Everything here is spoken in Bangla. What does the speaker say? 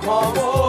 খবর।